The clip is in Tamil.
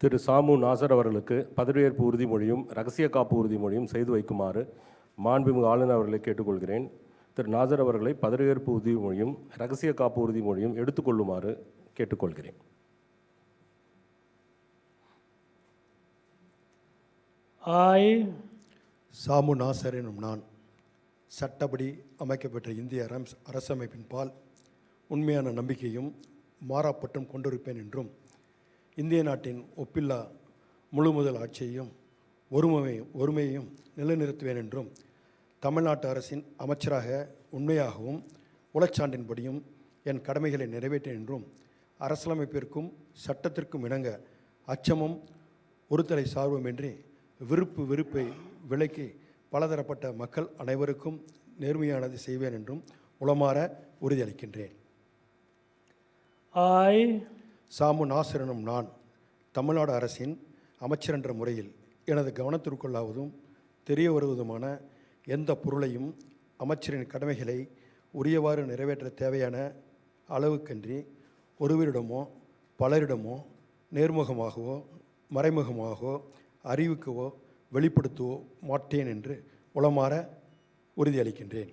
திரு சாமு நாசர் அவர்களுக்கு பதவியேற்பு உறுதிமொழியும் ரகசிய காப்பு உறுதிமொழியும் செய்து வைக்குமாறு மாண்புமிகு ஆளுநர் அவர்களை கேட்டுக்கொள்கிறேன். திரு நாசர் அவர்களை பதவியேற்பு உறுதிமொழியும் ரகசிய காப்பு உறுதிமொழியும் எடுத்துக்கொள்ளுமாறு கேட்டுக்கொள்கிறேன். I, சாமு நாசர் எனும் நான் சட்டப்படி அமைக்கப்பட்ட இந்திய அரச அரசமைப்பின் பால் உண்மையான நம்பிக்கையும் மாறாப்பட்டும் கொண்டிருப்பேன் என்றும் இந்திய நாட்டின் ஒப்பில்லா முழுமுதல் ஆட்சியையும் ஒருமையும் ஒருமையையும் நிலைநிறுத்துவேன் என்றும் தமிழ்நாட்டு அரசின் அமைச்சராக உண்மையாகவும் உளச்சான்றின்படியும் என் கடமைகளை நிறைவேற்றேன் என்றும் அரசியலமைப்பிற்கும் சட்டத்திற்கும் இணங்க அச்சமும் ஒருதலை சார்புமின்றி விருப்பு வெறுப்பை விலக்கி பலதரப்பட்ட மக்கள் அனைவருக்கும் நேர்மையானது செய்வேன் என்றும் உளமாற உறுதியளிக்கின்றேன். I, சாமு நாசரனும் நான் தமிழ்நாடு அரசின் அமைச்சர் என்ற முறையில் எனது கவனத்திற்குள்ளாவதும் தெரிய வருவதுமான எந்த பொருளையும் அமைச்சரின் கடமைகளை உரியவாறு நிறைவேற்ற தேவையான அளவுக்கன்றி ஒருவரிடமோ பலரிடமோ நேர்முகமாகவோ மறைமுகமாகவோ அறிவிக்கவோ வெளிப்படுத்தவோ மாட்டேன் என்று உளமாற உறுதியளிக்கின்றேன்.